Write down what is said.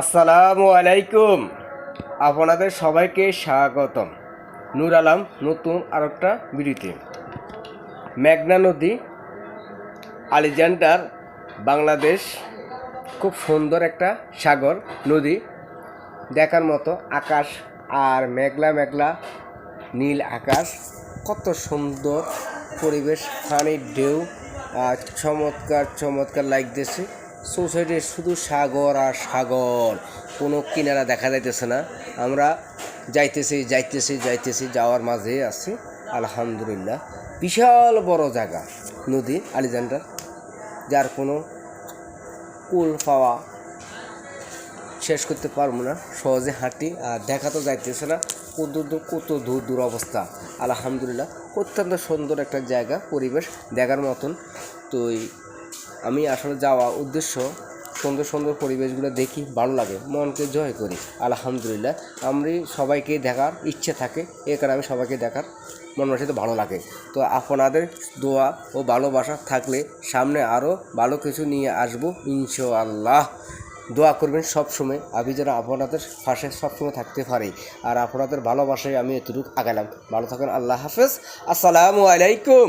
আসসালামু আলাইকুম। আপনাদের সবাইকে স্বাগতম। নূর আলম, নতুন আর একটা ভিডিওতে। মেঘনা নদী আলিজান্ডার বাংলাদেশ, খুব সুন্দর একটা সাগর নদী। দেখার মতো আকাশ আর মেঘলা মেঘলা নীল আকাশ। কত সুন্দর পরিবেশ, পানির ঢেউ, আর চমৎকার চমৎকার লাগতেছে। সোসাইটি শুধু সাগর আর সাগর, কোনো কিনারা দেখা যাইতেছে না। আমরা যাইতেছি যাইতেছি যাইতেছি, যাওয়ার মাঝে আছি। আলহামদুলিল্লাহ। বিশাল বড় জায়গা, নদী আলিজান্ডার যার কোনো কুল পাওয়া শেষ করতে পারব না। সহজে হাঁটি, আর দেখা তো যাইতেছে না। কত দূর কত দূর দূর অবস্থা আলহামদুলিল্লাহ। অত্যন্ত সুন্দর একটা জায়গা, পরিবেশ দেখার মতন। তো আমি আসলে যাওয়া উদ্দেশ্য সুন্দর সুন্দর পরিবেশগুলো দেখি, ভালো লাগে, মনকে জয় করি, আলহামদুলিল্লাহ। আমি সবাইকে দেখার ইচ্ছে থাকে, এ কারণে আমি সবাইকে দেখার মন সাথে ভালো লাগে। তো আপনাদের দোয়া ও ভালোবাসা থাকলে সামনে আরও ভালো কিছু নিয়ে আসব, ইনশাআল্লাহ। দোয়া করবেন সবসময়, আমি যেন আপনাদের পাশে সবসময় থাকতে পারি। আর আপনাদের ভালোবাসায় আমি এতটুকু আগালাম। ভালো থাকেন, আল্লাহ হাফেজ। আসসালামু আলাইকুম।